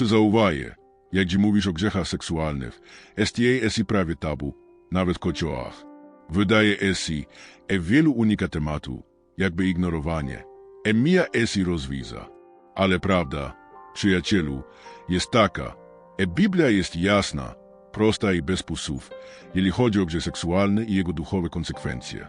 Czy zauwaje, jak gdzie mówisz o grzechach seksualnych, jest jej esi prawie tabu, nawet w. Wydaje esi, e wielu unika tematu, jakby ignorowanie. E mija esi rozwiza. Ale prawda, przyjacielu, jest taka, e Biblia jest jasna, prosta i bez pusów, jeśli chodzi o grzech seksualny i jego duchowe konsekwencje.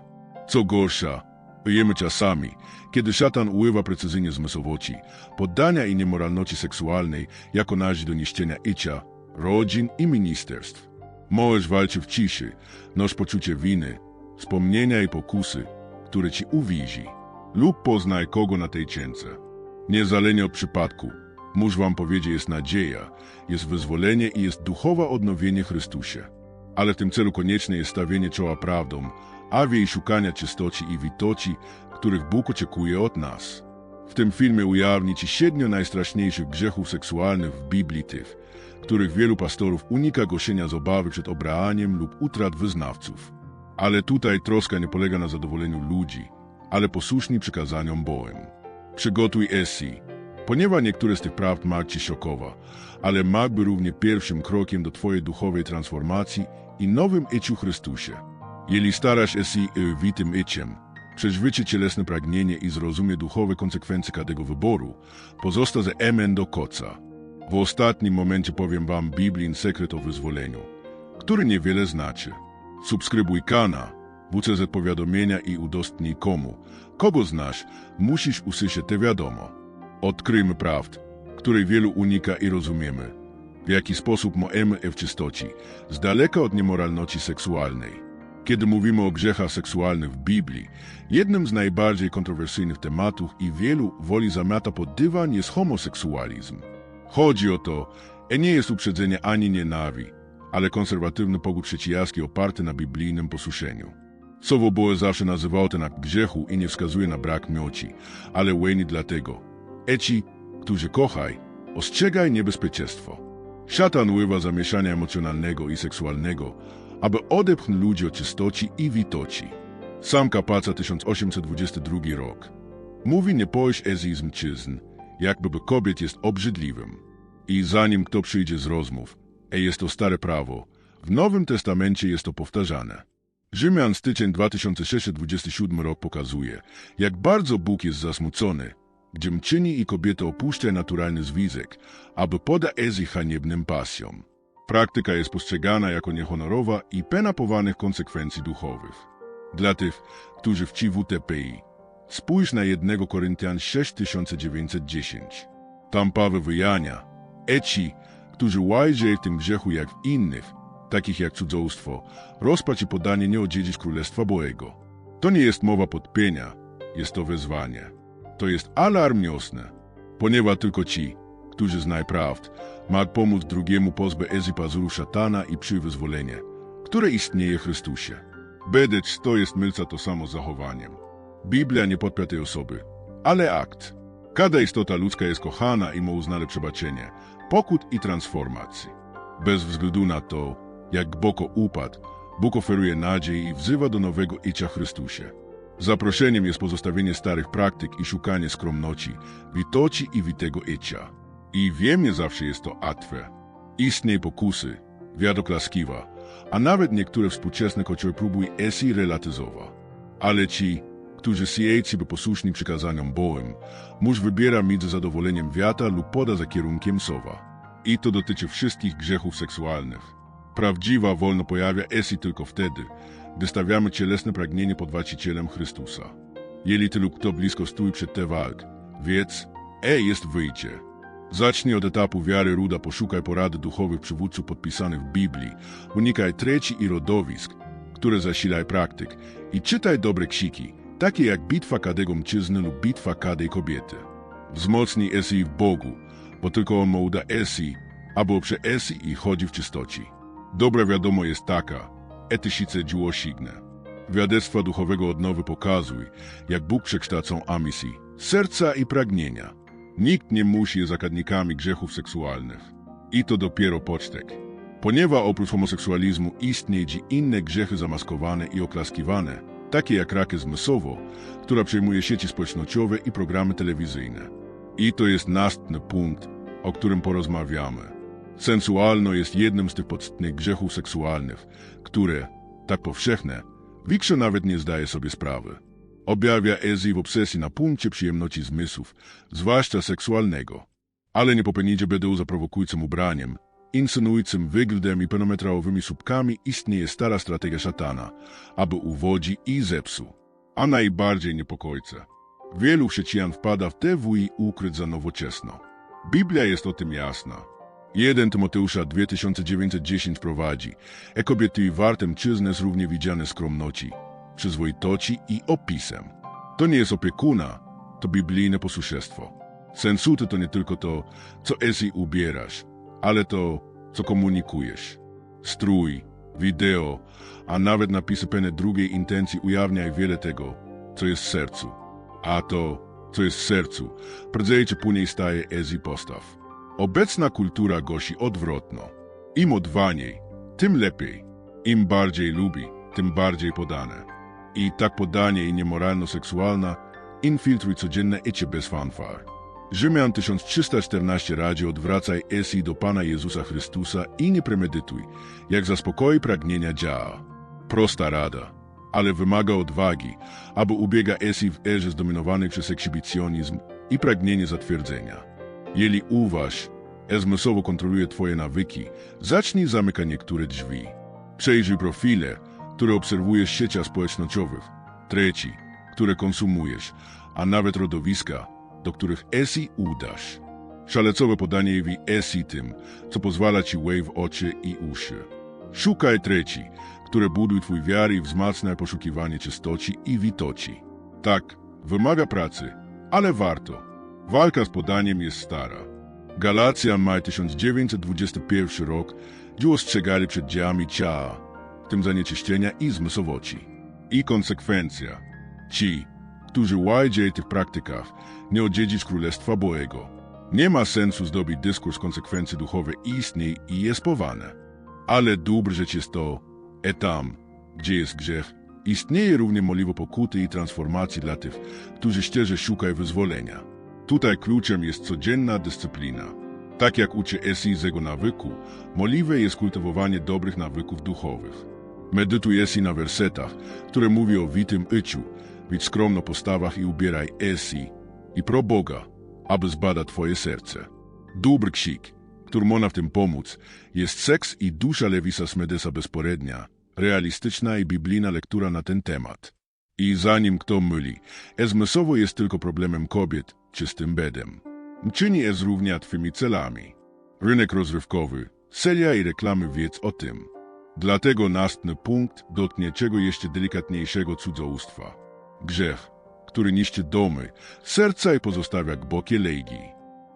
Co gorsza, żyjemy czasami, kiedy szatan uływa precyzyjnie zmysłowości, poddania i niemoralności seksualnej jako narzędzie do niszczenia icia, rodzin i ministerstw. Możesz walczy w ciszy, nosz poczucie winy, wspomnienia i pokusy, które ci uwizi, lub poznaj kogo na tej cience. Niezależnie od przypadku, muszę wam powiedzieć, jest nadzieja, jest wyzwolenie i jest duchowe odnowienie Chrystusie. Ale w tym celu konieczne jest stawienie czoła prawdom, a w jej szukania czystoci i witoci, których Bóg oczekuje od nas. W tym filmie ujawni ci siedmiu najstraszniejszych grzechów seksualnych w Biblii tych, których wielu pastorów unika głoszenia z obawy przed obraaniem lub utrat wyznawców. Ale tutaj troska nie polega na zadowoleniu ludzi, ale posłuszni przykazaniom Bohem. Przygotuj Esi, ponieważ niektóre z tych prawd ma ci szokowa, ale magby równie pierwszym krokiem do twojej duchowej transformacji i nowym iciu Chrystusie. Jeśli starasz się y, witym iciem, przeźwycie cielesne pragnienie i zrozumie duchowe konsekwencje każdego wyboru, pozosta ze emen do koca. W ostatnim momencie powiem wam Biblin sekret o wyzwoleniu, który niewiele znaczy. Subskrybuj kanał, WCZ powiadomienia i udostępnij komu. Kogo znasz, musisz usłyszeć te wiadomo. Odkryjmy prawd, której wielu unika i rozumiemy. W jaki sposób możemy w czystoci, z daleka od niemoralności seksualnej. Kiedy mówimy o grzechach seksualnych w Biblii, jednym z najbardziej kontrowersyjnych tematów i wielu woli zamiata pod dywan jest homoseksualizm. Chodzi o to, e nie jest uprzedzenie ani nienawi, ale konserwatywny pogód chrześcijański oparty na biblijnym posłuszeniu. Słowo Boże zawsze nazywało ten akt grzechu i nie wskazuje na brak mioci, ale łeni dlatego. Eci, którzy kochaj, ostrzegaj niebezpieczeństwo. Szatan uływa zamieszania emocjonalnego i seksualnego, aby odepchnąć ludzi od czystoci i witoci. Sam Kapaca 1822 rok. Mówi nie pojść ezizm czyzn, jakby kobiet jest obrzydliwym. I zanim kto przyjdzie z rozmów, e jest to stare prawo, w Nowym Testamencie jest to powtarzane. Rzymian styczeń 2627 rok pokazuje, jak bardzo Bóg jest zasmucony, gdzie czyni i kobieta opuszcza naturalny związek, aby poda ezi haniebnym pasjom. Praktyka jest postrzegana jako niehonorowa i penapowanych konsekwencji duchowych. Dla tych, którzy w WTPI, spójrz na 1 Koryntian 6910. Tam Paweł wyjania, eci, którzy łajdzie w tym grzechu jak w innych, takich jak cudzołstwo, rozpacz i podanie nie odziedzić Królestwa Boego. To nie jest mowa podpienia, jest to wezwanie. To jest alarm niosny, ponieważ tylko ci, którzy znają prawd, ma pomóc drugiemu pozbę ezy pazuru szatana i przy wyzwolenie, które istnieje w Chrystusie. Bedecz to jest mylca to samo zachowaniem. Biblia nie podpia tej osoby, ale akt. Każda istota ludzka jest kochana i ma uznane przebaczenie, pokut i transformacji. Bez względu na to, jak głęboko upadł, Bóg oferuje nadzieję i wzywa do nowego icia Chrystusie. Zaproszeniem jest pozostawienie starych praktyk i szukanie skromności, witoci i witego icia. I wiem, nie zawsze jest to łatwe. Istnieje pokusy, wiadoklaskiwa, a nawet niektóre współczesne kościoły próbują esi relatyzowa. Ale ci, którzy siejci by posłuszni przykazaniom Bohem, musz wybiera między zadowoleniem wiata lub poda za kierunkiem sowa. I to dotyczy wszystkich grzechów seksualnych. Prawdziwa wolno pojawia esi tylko wtedy, gdy stawiamy cielesne pragnienie pod właścicielem Chrystusa. Jeśli ty lub kto blisko stój przed te walk, wiedz, e jest wyjście. Zacznij od etapu wiary ruda, poszukaj porady duchowych przywódców podpisanych w Biblii, unikaj treci i rodowisk, które zasilaj praktyk i czytaj dobre ksiki, takie jak bitwa kadego mężczyzny lub bitwa kadej kobiety. Wzmocnij esi w Bogu, bo tylko On ma uda esi, albo przy esi i chodzi w czystoci. Dobra wiadomo jest taka, etysice dziło signe. Wiadectwa duchowego odnowy pokazuj, jak Bóg przekształcą amisji, serca i pragnienia. Nikt nie musi zakładnikami grzechów seksualnych. I to dopiero pocztek. Ponieważ oprócz homoseksualizmu istnieją inne grzechy zamaskowane i oklaskiwane, takie jak rakę zmysłowo, która przejmuje sieci społecznościowe i programy telewizyjne. I to jest następny punkt, o którym porozmawiamy. Sensualno jest jednym z tych podstępnych grzechów seksualnych, które, tak powszechne, większość nawet nie zdaje sobie sprawy. Objawia Ezi w obsesji na punkcie przyjemności zmysłów, zwłaszcza seksualnego. Ale nie popełnijcie biedę za prowokującym ubraniem, insynuującym wyglądem i penometrałowymi słupkami istnieje stara strategia szatana, aby uwodzi i zepsuł. A najbardziej niepokojące. Wielu chrześcijan wpada w te wuj ukryć za nowoczesno. Biblia jest o tym jasna. 1 Tymoteusza 2910 prowadzi, e kobiety warte mężczyzny jest równie widziane skromności, przyzwoitości i opisem. To nie jest opiekuna, to biblijne posłuszeństwo. Sensuty to nie tylko to, co esi ubierasz, ale to, co komunikujesz. Strój, wideo, a nawet napisy pene drugiej intencji ujawniaj wiele tego, co jest w sercu. A to, co jest w sercu, prędzej czy później staje ezi postaw. Obecna kultura głosi odwrotno. Im odwaniej, tym lepiej. Im bardziej lubi, tym bardziej podane. I tak podanie i niemoralno-seksualna infiltruj codzienne icie bez fanfar. Rzymian 1314 radzi odwracaj esi do Pana Jezusa Chrystusa i nie premedytuj, jak zaspokoi pragnienia działa. Prosta rada, ale wymaga odwagi, aby ubiega esi w erze zdominowanej przez ekshibicjonizm i pragnienie zatwierdzenia. Jeżeli uważ, zmysłowo kontroluje Twoje nawyki, zacznij zamykać niektóre drzwi. Przejrzyj profile, które obserwujesz w społecznościowych. Trzeci, które konsumujesz, a nawet rodowiska, do których esi udasz. Szalecowe podanie jewi esi tym, co pozwala Ci wejść w oczy i uszy. Szukaj trzeci, które buduj Twój wiary i wzmacnia poszukiwanie czystości i witoci. Tak, wymaga pracy, ale warto. Walka z podaniem jest stara. Galacja maj 1921 rok, gdzie ostrzegali przed dziełami ciała, tym zanieczyszczenia i zmysłowości. I konsekwencja. Ci, którzy łajdzie tych praktykach, nie odziedzić Królestwa Bożego. Nie ma sensu zdobyć dyskurs konsekwencji duchowe istniej i jest powane. Ale dóbr rzecz jest to, e tam, gdzie jest grzech, istnieje równie możliwe pokuty i transformacji dla tych, którzy szczerze szukają wyzwolenia. Tutaj kluczem jest codzienna dyscyplina. Tak jak uczy Esi z jego nawyku, możliwe jest kultywowanie dobrych nawyków duchowych. Medytuj Esi na wersetach, które mówi o witym yciu, być skromno postawach i ubieraj Esi i pro Boga, aby zbada twoje serce. Dóbr ksik, który można w tym pomóc, jest seks i dusza Lewisa Smedesa bezporednia, realistyczna i biblijna lektura na ten temat. I zanim kto myli, zmysłowo jest tylko problemem kobiet, czystym bedem. Czyni jest równia twymi celami. Rynek rozrywkowy, seria i reklamy wiedz o tym. Dlatego następny punkt dotknie czego jeszcze delikatniejszego cudzołóstwa. Grzech, który niszczy domy, serca i pozostawia głębokie lejgi.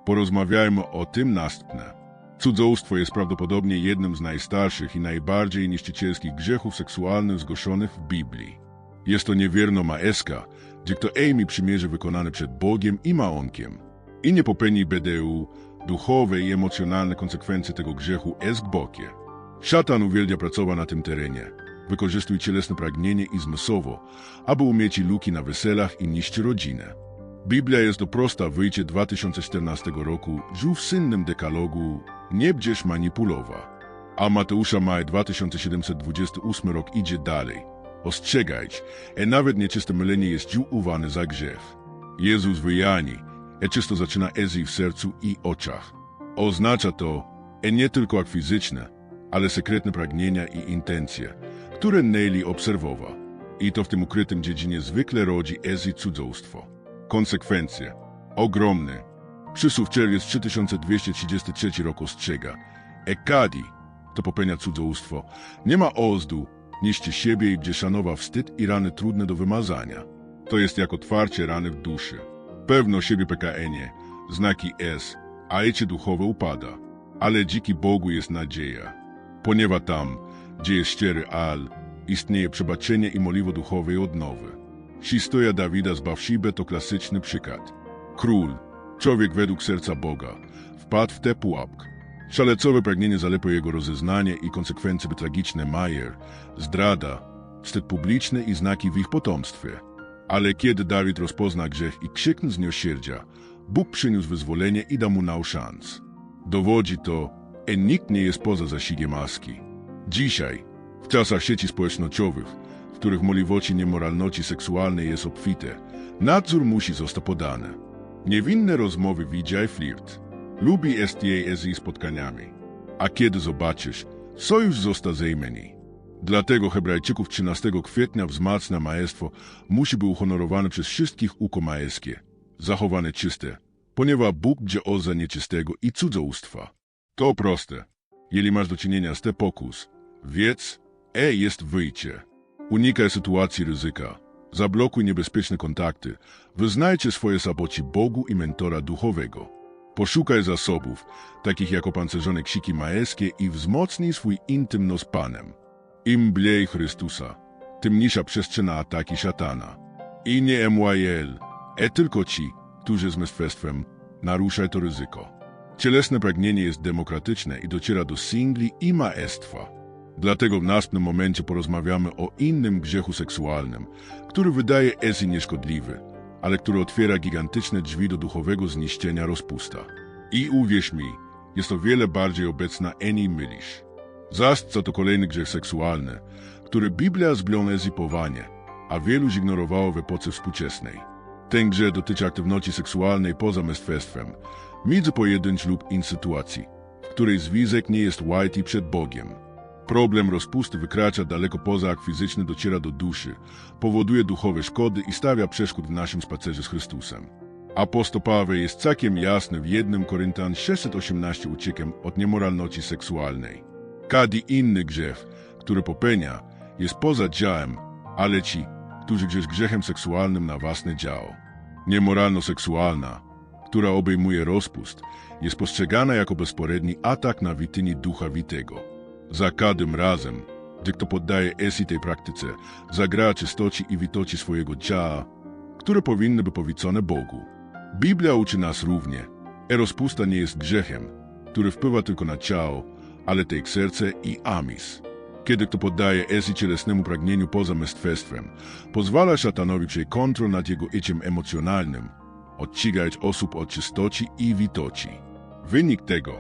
Porozmawiajmy o tym następne. Cudzołóstwo jest prawdopodobnie jednym z najstarszych i najbardziej niszczycielskich grzechów seksualnych zgłoszonych w Biblii. Jest to niewierno maeska, gdzie kto ejmi przymierze wykonane przed Bogiem i małonkiem. I nie popełni BDU, duchowe i emocjonalne konsekwencje tego grzechu jest głębokie. Szatan uwielbia pracować na tym terenie. Wykorzystuj cielesne pragnienie i zmysłowo, aby umieć luki na weselach i niszczy rodzinę. Biblia jest do prosta wyjście 2014 roku, żół w synnym dekalogu nie będziesz manipulowa. A Mateusza Maj 2728 rok idzie dalej. Ostrzegajcie, e nawet nieczyste mylenie jest dził uwany za grzech. Jezus wyjani, e czysto zaczyna ezi w sercu i oczach. Oznacza to, e nie tylko jak fizyczne, ale sekretne pragnienia i intencje, które Nelly obserwowa. I to w tym ukrytym dziedzinie zwykle rodzi ezi cudzołstwo. Konsekwencje. Ogromne. Przysłów czerwiec 3233 rok ostrzega. Ekadi, to popełnia cudzołóstwo. Nie ma ozdu, niszczy siebie i gdzie szanowa wstyd i rany trudne do wymazania. To jest jak otwarcie rany w duszy. Pewno siebie PKN-ie, znaki S, a ecie duchowe upada. Ale dziki Bogu jest nadzieja. Ponieważ tam, gdzie jest szczery al, istnieje przebaczenie i moliwo duchowej odnowy. Historia Dawida z Bawszibę to klasyczny przykład. Król, człowiek według serca Boga, wpadł w tę pułapkę. Szalecowe pragnienie zalepło jego rozeznanie i konsekwencje tragiczne Majer, zdrada, wstyd publiczny i znaki w ich potomstwie. Ale kiedy Dawid rozpozna grzech i krzyknął z miłosierdzia, Bóg przyniósł wyzwolenie i da mu nał szans. Dowodzi to, że nikt nie jest poza zasięgiem łaski. Dzisiaj, w czasach sieci społecznościowych, w których możliwości niemoralności seksualnej jest obfite, nadzór musi zostać podany. Niewinne rozmowy widziaj flirt. Lubi STA z jej spotkaniami. A kiedy zobaczysz, sojusz został zejmeni. Dlatego Hebrajczyków 13 kwietnia wzmacnia maestwo musi być uhonorowane przez wszystkich uko maeskie, zachowane czyste, ponieważ Bóg bdzie oza nieczystego i cudzołóstwa. To proste. Jeżeli masz do czynienia z te pokus, wiedz, e jest wyjście. Unikaj sytuacji ryzyka. Zablokuj niebezpieczne kontakty. Wyznajcie swoje saboci Bogu i mentora duchowego. Poszukaj zasobów, takich jak opancerzone ksiki maeskie i wzmocnij swój intymno z Panem. Im bliżej Chrystusa, tym mniejsza przestrzeń na ataki szatana. I nie MYL, e tylko ci, którzy z mestwestwem naruszaj to ryzyko. Cielesne pragnienie jest demokratyczne i dociera do singli i maestwa. Dlatego w następnym momencie porozmawiamy o innym grzechu seksualnym, który wydaje się nieszkodliwy, ale który otwiera gigantyczne drzwi do duchowego zniszczenia rozpusta. I uwierz mi, jest to wiele bardziej obecna eni mylisz. Zastca to kolejny grzech seksualny, który Biblia zblione zipowanie, a wielu zignorowało w epoce współczesnej. Ten grzech dotyczy aktywności seksualnej poza mestwestwem, między pojedyncz lub in sytuacji, w której związek nie jest white przed Bogiem. Problem rozpusty wykracza daleko poza akt fizyczny, dociera do duszy, powoduje duchowe szkody i stawia przeszkód w naszym spacerze z Chrystusem. Apostoł Paweł jest całkiem jasny w 1 Koryntan 618 uciekiem od niemoralności seksualnej. Każdy inny grzech, który popełnia, jest poza działem, ale ci, którzy grzesz grzechem seksualnym na własne działo. Niemoralno-seksualna, która obejmuje rozpust, jest postrzegana jako bezporedni atak na wityni ducha witego. Za każdym razem, gdy kto poddaje esi tej praktyce, zagra czystoci i witoci swojego ciała, które powinny być powicone Bogu. Biblia uczy nas równie, e rozpusta nie jest grzechem, który wpływa tylko na ciało, ale tej serce i amis. Kiedy kto poddaje esi cielesnemu pragnieniu poza mestwestwem, pozwala szatanowi przejść kontrol nad jego iciem emocjonalnym, odcigać osób od czystoci i witoci. Wynik tego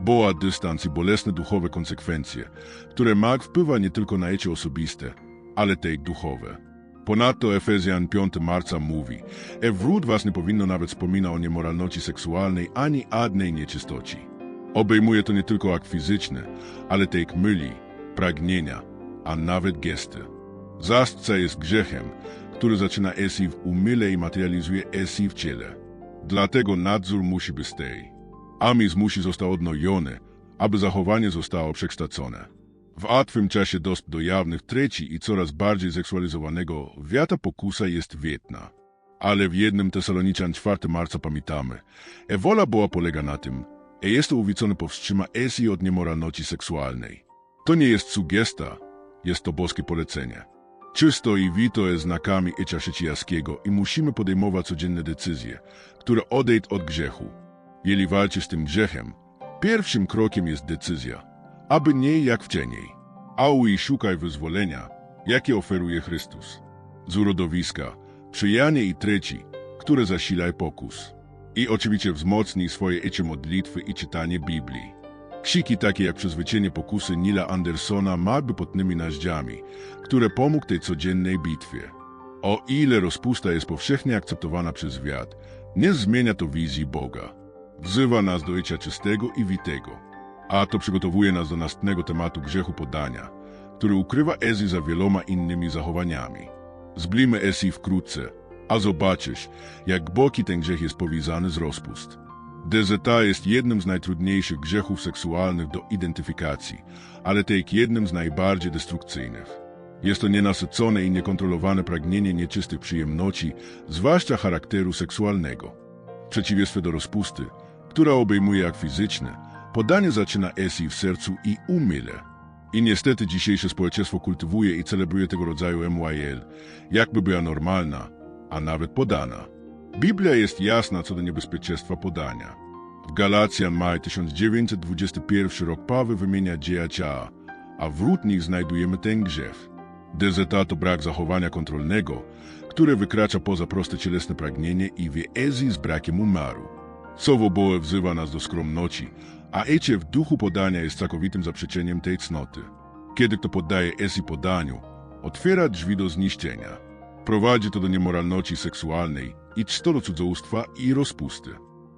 boła dystans i bolesne duchowe konsekwencje, które mag wpływa nie tylko na ecie osobiste, ale też duchowe. Ponadto Efezjan 5 marca mówi, e wrót was nie powinno nawet wspominać o niemoralności seksualnej ani adnej nieczystoci. Obejmuje to nie tylko akt fizyczny, ale też myli, pragnienia, a nawet gesty. Zastca jest grzechem, który zaczyna esi w umyle i materializuje esi w ciele. Dlatego nadzór musi być tej. Amis musi zostać odnowiony, aby zachowanie zostało przekształcone. W łatwym czasie dostęp do jawnych treści i coraz bardziej seksualizowanego wiata pokusa jest wietna. Ale w jednym Tesaloniczan 4 marca pamiętamy, e wola Boa polega na tym, e jest to uwicony powstrzyma esi od niemoralności seksualnej. To nie jest sugesta, jest to boskie polecenie. Czysto i wito jest znakami Ecza Chrześcijańskiego i musimy podejmować codzienne decyzje, które odejdą od grzechu. Jeżeli walczysz z tym grzechem, pierwszym krokiem jest decyzja, aby nie jak wcześniej. Au i szukaj wyzwolenia, jakie oferuje Chrystus. Z urodowiska, przyjanie i trzeci, które zasilaj pokus. I oczywiście wzmocnij swoje ecie modlitwy i czytanie Biblii. Ksiki takie jak Przezwyciężenie pokusy Nila Andersona maby potnymi naździami, które pomógł tej codziennej bitwie. O ile rozpusta jest powszechnie akceptowana przez świat, nie zmienia to wizji Boga. Wzywa nas do bycia czystego i witego, a to przygotowuje nas do następnego tematu grzechu podania, który ukrywa Ezi za wieloma innymi zachowaniami. Zblimy Ezi wkrótce, a zobaczysz, jak boki ten grzech jest powiązany z rozpust. DZT jest jednym z najtrudniejszych grzechów seksualnych do identyfikacji, ale też jednym z najbardziej destrukcyjnych. Jest to nienasycone i niekontrolowane pragnienie nieczystych przyjemności, zwłaszcza charakteru seksualnego. W przeciwieństwie do rozpusty, która obejmuje akt fizyczny, podanie zaczyna esi w sercu i umyle. I niestety dzisiejsze społeczeństwo kultywuje i celebruje tego rodzaju MYL, jakby była normalna, a nawet podana. Biblia jest jasna co do niebezpieczeństwa podania. W Galacjan maj 1921 rok Paweł wymienia dzieja ciała, a wśród nich znajdujemy ten grzech. DZT to brak zachowania kontrolnego, które wykracza poza proste cielesne pragnienie i wie ezi z brakiem umaru. Słowo Boże wzywa nas do skromności, a ecie w duchu podania jest całkowitym zaprzeczeniem tej cnoty. Kiedy kto poddaje esi podaniu, otwiera drzwi do zniszczenia. Prowadzi to do niemoralności seksualnej i czto do cudzołóstwa i rozpusty.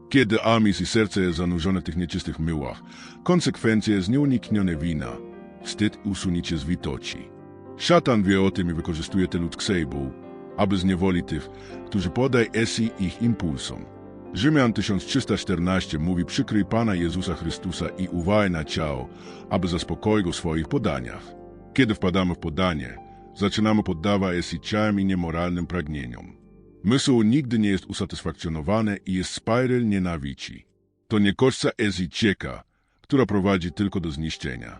Kiedy amis i serce jest zanurzone w tych nieczystych myłach, konsekwencje jest nieuniknione wina, wstyd usunięcie z witoci. Szatan wie o tym i wykorzystuje tę ludzką aby zniewolić tych, którzy podaj esi ich impulsom. Rzymian 1314 mówi przykryj Pana Jezusa Chrystusa i uwaj na ciało, aby zaspokoić go w swoich podaniach. Kiedy wpadamy w podanie, zaczynamy poddawać esi ciałem i niemoralnym pragnieniom. Mysł nigdy nie jest usatysfakcjonowane i jest spiral nienawiści. To nie esi cieka, która prowadzi tylko do zniszczenia.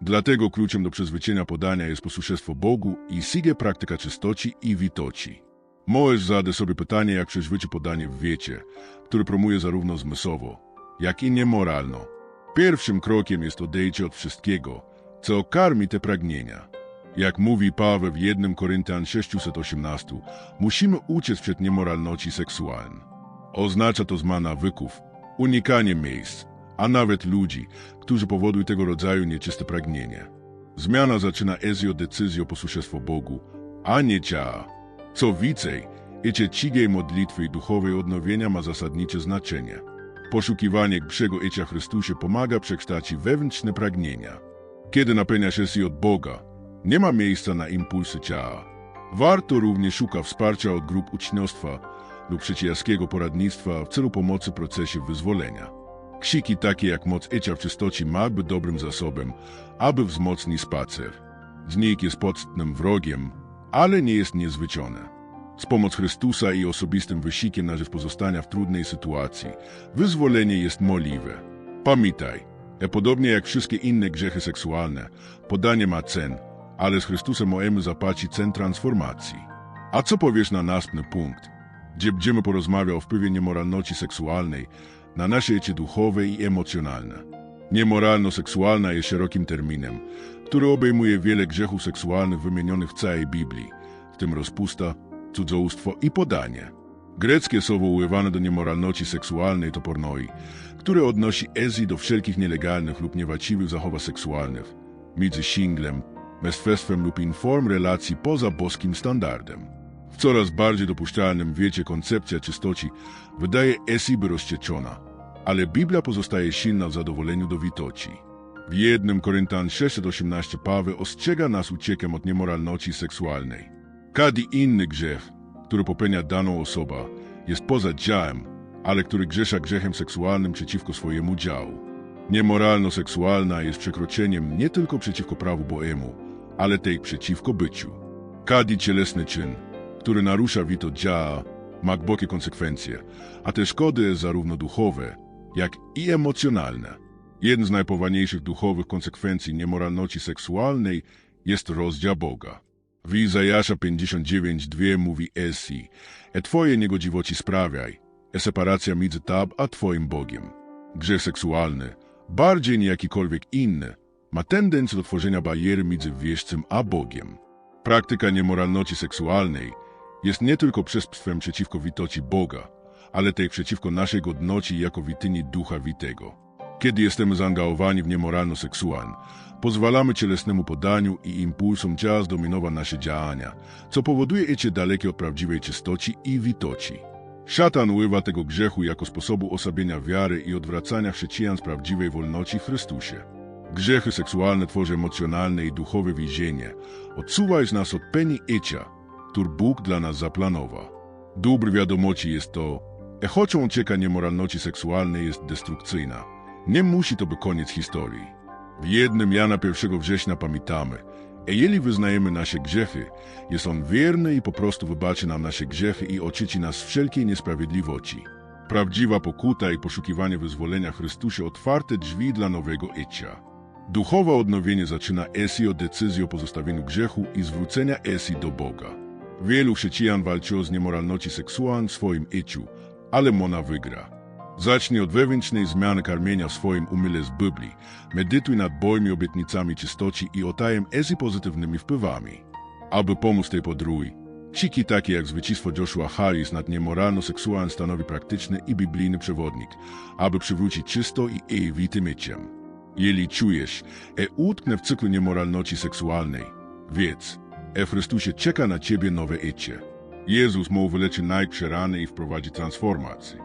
Dlatego kluczem do przezwyciężenia podania jest posłuszeństwo Bogu i sige praktyka czystoci i witoci. Możesz zadać sobie pytanie, jak przezwyciężyć podanie w wiecie, który promuje zarówno zmysłowo, jak i niemoralno. Pierwszym krokiem jest odejście od wszystkiego, co karmi te pragnienia. Jak mówi Paweł w 1 Koryntian 618, musimy uciec przed niemoralności seksualnej. Oznacza to zmianę nawyków, unikanie miejsc, a nawet ludzi, którzy powodują tego rodzaju nieczyste pragnienie. Zmiana zaczyna ezjo decyzją posłuszeństwo Bogu, a nie ciała. Co więcej, icie cigiej modlitwy i duchowej odnowienia ma zasadnicze znaczenie. Poszukiwanie Brzego Icia Chrystusie pomaga przekształcić wewnętrzne pragnienia. Kiedy napełnia się od Boga, nie ma miejsca na impulsy ciała. Warto również szukać wsparcia od grup uczniostwa lub chrześcijańskiego poradnictwa w celu pomocy w procesie wyzwolenia. Ksiki takie jak moc Icia w czystoci magby dobrym zasobem, aby wzmocnić spacer. Znik jest podstępnym wrogiem, ale nie jest niezwyczajone. Z pomocą Chrystusa i osobistym wysiłkiem na rzecz pozostania w trudnej sytuacji, wyzwolenie jest możliwe. Pamiętaj, że podobnie jak wszystkie inne grzechy seksualne, podanie ma cen, ale z Chrystusem możemy zapłacić cen transformacji. A co powiesz na następny punkt, gdzie będziemy porozmawiał o wpływie niemoralności seksualnej na nasze życie duchowe i emocjonalne? Niemoralno-seksualna jest szerokim terminem, który obejmuje wiele grzechów seksualnych wymienionych w całej Biblii, w tym rozpusta, cudzołóstwo i podanie. Greckie słowo używane do niemoralności seksualnej to pornoi, które odnosi Ezji do wszelkich nielegalnych lub niewłaściwych zachowań seksualnych, między singlem, męstwem lub inform relacji poza boskim standardem. W coraz bardziej dopuszczalnym wiecie koncepcja czystoci wydaje Esi by rozcieczona, ale Biblia pozostaje silna w zadowoleniu do witoci. W 1 Koryntan 6:18 Paweł ostrzega nas uciekiem od niemoralności seksualnej. Każdy inny grzech, który popełnia daną osoba, jest poza działem, ale który grzesza grzechem seksualnym przeciwko swojemu działu. Niemoralno-seksualna jest przekroczeniem nie tylko przeciwko prawu Boemu, ale też przeciwko byciu. Każdy cielesny czyn, który narusza wito działa, ma głębokie konsekwencje, a te szkody zarówno duchowe, jak i emocjonalne. Jeden z najpoważniejszych duchowych konsekwencji niemoralności seksualnej jest rozdział Boga. W Izajasza 59.2 mówi Esi, e twoje niegodziwości sprawiaj, e separacja między tab a twoim Bogiem. Grzech seksualny, bardziej niż jakikolwiek inny, ma tendencję do tworzenia bariery między wierzcem a Bogiem. Praktyka niemoralności seksualnej jest nie tylko przestępstwem przeciwko witoci Boga, ale też przeciwko naszej godności jako wityni Ducha Witego. Kiedy jesteśmy zaangażowani w niemoralność seksualną, pozwalamy cielesnemu podaniu i impulsom ciała zdominować nasze działania, co powoduje icie dalekie od prawdziwej czystoci i witoci. Szatan używa tego grzechu jako sposobu osłabienia wiary i odwracania chrześcijan z prawdziwej wolności w Chrystusie. Grzechy seksualne tworzą emocjonalne i duchowe więzienie, odsuwając nas od peni icia, który Bóg dla nas zaplanował. Dóbr wiadomości jest to, że choć ucieka niemoralności seksualnej jest destrukcyjna, nie musi to być koniec historii. W jednym Jana 1 września pamiętamy, a jeżeli wyznajemy nasze grzechy, jest On wierny i po prostu wybaczy nam nasze grzechy i oczyci nas z wszelkiej niesprawiedliwości. Prawdziwa pokuta i poszukiwanie wyzwolenia Chrystusie otwarte drzwi dla nowego icia. Duchowe odnowienie zaczyna Esi od decyzji o pozostawieniu grzechu i zwrócenia Esi do Boga. Wielu chrześcijan walczyło z niemoralności seksualną w swoim iciu, ale Mona wygra. Zacznij od wewnętrznej zmiany karmienia w swoim umyle z Biblii. Medytuj nad Bożymi obietnicami czystości i otajem Esi pozytywnymi wpływami. Aby pomóc tej podróży, Siki takie jak zwycięstwo Joshua Harris nad niemoralno-seksualnym stanowi praktyczny i biblijny przewodnik, aby przywrócić czysto i ewity myciem. Jeżeli czujesz, e utknę w cyklu niemoralności seksualnej, wiedz, e Chrystusie czeka na ciebie nowe ecie. Jezus mógł wyleczy najprzerany i wprowadzi transformację.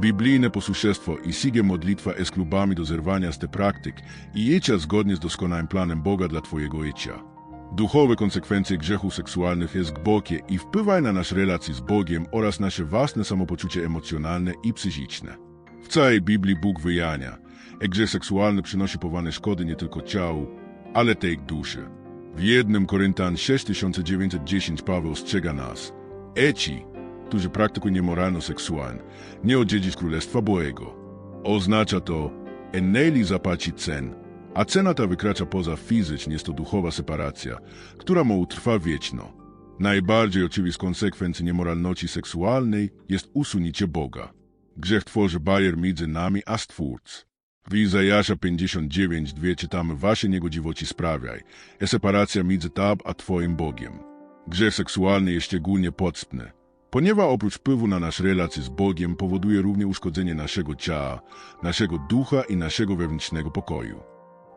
Biblijne posłuszeństwo i sige modlitwa jest klubami do zerwania z te praktyk i jecia zgodnie z doskonałym planem Boga dla twojego jecia. Duchowe konsekwencje grzechów seksualnych jest głębokie i wpływają na nasze relacje z Bogiem oraz nasze własne samopoczucie emocjonalne i psychiczne. W całej Biblii Bóg wyjania, że grzech seksualny przynosi powane szkody nie tylko ciału, ale też duszy. W 1 Koryntan 6910 Paweł ostrzega nas, Eci, którzy praktykują niemoralność seksualną, nie odziedzić Królestwa Bożego. Oznacza to, eneli zapłacić cen, a cena ta wykracza poza fizyczną, jest to duchowa separacja, która mu trwa wieczno. Najbardziej oczywistą konsekwencją niemoralności seksualnej jest usunięcie Boga. Grzech tworzy barier między nami a Stwórc. W Izajasza 59:2 czytamy Wasze niegodziwości sprawiaj, e separacja między Tab a Twoim Bogiem. Grzech seksualny jest szczególnie podstępny, ponieważ oprócz wpływu na nasz relacje z Bogiem powoduje również uszkodzenie naszego ciała, naszego ducha i naszego wewnętrznego pokoju.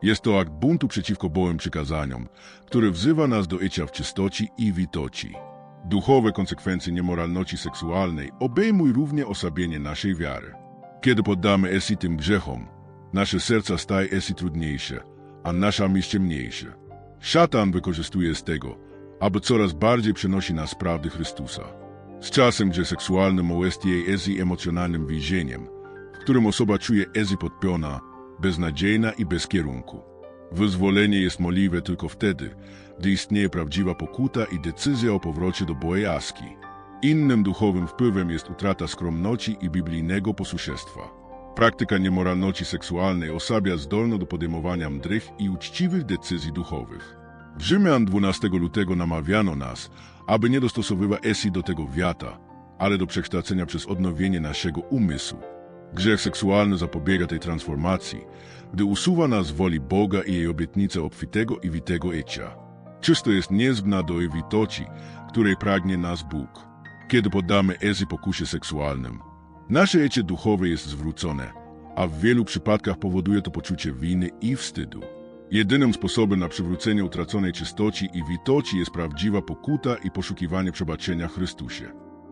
Jest to akt buntu przeciwko Bożym przykazaniom, który wzywa nas do bycia w czystoci i witoci. Duchowe konsekwencje niemoralności seksualnej obejmują również osłabienie naszej wiary. Kiedy poddamy się tym grzechom, nasze serca stają się trudniejsze, a nasza myśl ciemniejsze. Szatan wykorzystuje z tego, aby coraz bardziej przenosić nas prawdy Chrystusa. Z czasem grzech seksualny jest jej emocjonalnym więzieniem, w którym osoba czuje się podpiona, beznadziejna i bez kierunku. Wyzwolenie jest możliwe tylko wtedy, gdy istnieje prawdziwa pokuta i decyzja o powrocie do bojaski. Innym duchowym wpływem jest utrata skromności i biblijnego posłuszeństwa. Praktyka niemoralności seksualnej osabia zdolność do podejmowania mdrych i uczciwych decyzji duchowych. W Rzymian 12 lutego namawiano nas, aby nie dostosowywać esi do tego wiata, ale do przekształcenia przez odnowienie naszego umysłu. Grzech seksualny zapobiega tej transformacji, gdy usuwa nas woli Boga i jej obietnicę obfitego i witego ecia. Czysto jest niezbna do ewitoci, której pragnie nas Bóg. Kiedy poddamy ezy pokusie seksualnym, nasze ecie duchowe jest zwrócone, a w wielu przypadkach powoduje to poczucie winy i wstydu. Jedynym sposobem na przywrócenie utraconej czystoci i witoci jest prawdziwa pokuta i poszukiwanie przebaczenia Chrystusie.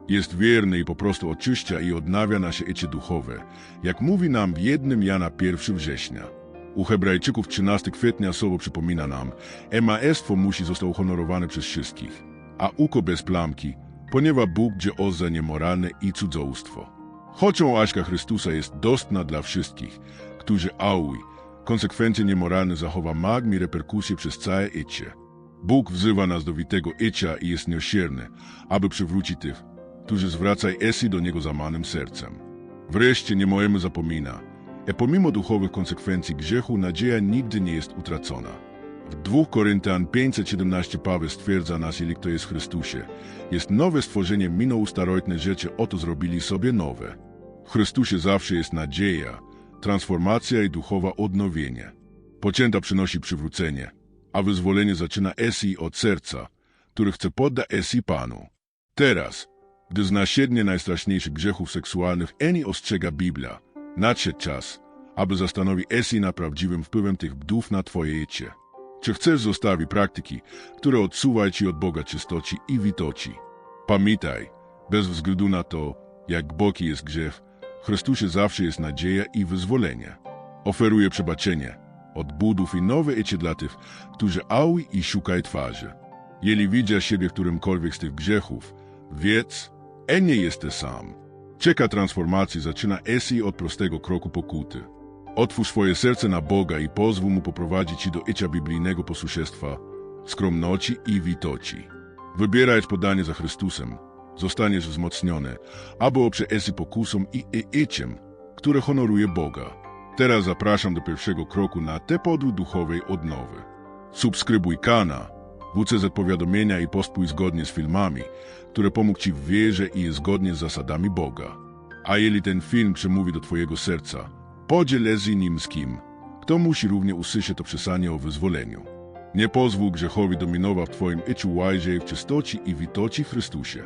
Jest wierny i po prostu oczyszcza i odnawia nasze ecie duchowe, jak mówi nam w jednym Jana 1 września. U Hebrajczyków 13 kwietnia słowo przypomina nam, emaestwo musi zostać uhonorowane przez wszystkich, a uko bez plamki, ponieważ Bóg gdzie oza niemoralne i cudzołstwo. Chociaż Aśka Chrystusa jest dostępna dla wszystkich, którzy auj, konsekwencje niemoralne zachowa magmi reperkusje przez całe ecie. Bóg wzywa nas do witego ecia i jest miłosierny, aby przywrócić tych, którzy zwracają esi do Niego zamanym sercem. Wreszcie nie możemy zapomina, że pomimo duchowych konsekwencji grzechu nadzieja nigdy nie jest utracona. W 2 Koryntian 517 Paweł stwierdza nas, jeżeli kto jest w Chrystusie, jest nowe stworzenie, minął starojtne rzeczy, oto zrobili sobie nowe. W Chrystusie zawsze jest nadzieja, transformacja i duchowa odnowienie. Pocięta przynosi przywrócenie, a wyzwolenie zaczyna esi od serca, który chce poddać esi Panu. Teraz, gdy zna siedmiu najstraszniejszych grzechów seksualnych, Eni ostrzega Biblia. Nadszedł czas, aby zastanowić esi nad prawdziwym wpływem tych bdów na twoje życie. Czy chcesz zostawić praktyki, które odsuwają ci od Boga czystoci i witoci? Pamiętaj, bez względu na to, jak boki jest grzech, w Chrystusie zawsze jest nadzieja i wyzwolenie. Oferuje przebaczenie, odbudów i nowe życie dla tych, którzy aui i szukają twarzy. Jeżeli widzisz siebie w którymkolwiek z tych grzechów, wiedz, E nie jesteś sam. Czeka transformacji zaczyna esi od prostego kroku pokuty. Otwórz swoje serce na Boga i pozwól Mu poprowadzić Ci do icia biblijnego posłuszeństwa, skromności i witoci. Wybierając podanie za Chrystusem, zostaniesz wzmocniony, aby oprzeć pokusom i iciem, które honoruje Boga. Teraz zapraszam do pierwszego kroku na te podróż duchowej odnowy. Subskrybuj kanał, WCZ powiadomienia i pospój zgodnie z filmami, które pomógł Ci w wierze i zgodnie z zasadami Boga. A jeżeli ten film przemówi do Twojego serca, Podzie z nim z kim. Kto musi równie usłyszeć to przesanie o wyzwoleniu. Nie pozwól grzechowi dominować w Twoim i czuwajzie w czystoci i witoci Chrystusie.